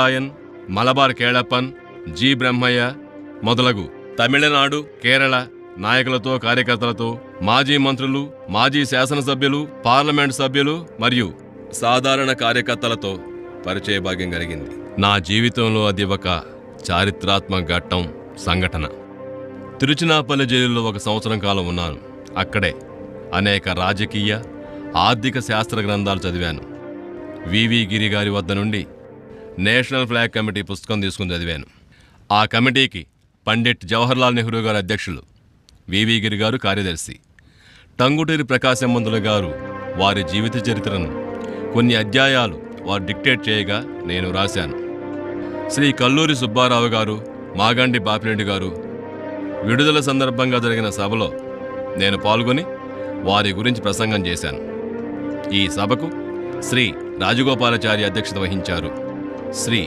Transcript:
రాయన్ Malabar Kelappan G Brahmayya మొదలగు. తమిళనాడు కేరళ నాయకులతో కార్యకర్తలతో మాజీ మంత్రులు మాజీ శాసనసభ్యులు పార్లమెంట్ సభ్యులు మరియు సాధారణ కార్యకర్తలతో పరిచయ భాగ్యం కలిగింది. నా జీవితంలో అది ఒక చారిత్రాత్మక ఘట్టం సంఘటన. తిరుచినాపల్లి జైలులో ఒక సంవత్సరం కాలం ఉన్నాను. అక్కడే అనేక రాజకీయ ఆర్థిక శాస్త్ర గ్రంథాలు చదివాను. వివి గిరి గారి వద్ద నుండి నేషనల్ ఫ్లాగ్ కమిటీ పుస్తకం తీసుకుని చదివాను. ఆ కమిటీకి పండిట్ జవహర్లాల్ నెహ్రూ గారు అధ్యక్షులు వివి గిరి గారు కార్యదర్శి. టంగుటూరి ప్రకాశం మందుల గారు వారి జీవిత చరిత్రను కొన్ని అధ్యాయాలు వారు డిక్టేట్ చేయగా నేను రాశాను. శ్రీ కల్లూరి సుబ్బారావు గారు మాగండి బాపిరెడ్డి గారు విడుదల సందర్భంగా జరిగిన సభలో నేను పాల్గొని వారి గురించి ప్రసంగం చేశాను. ఈ సభకు శ్రీ రాజగోపాలాచారి అధ్యక్షత వహించారు. శ్రీ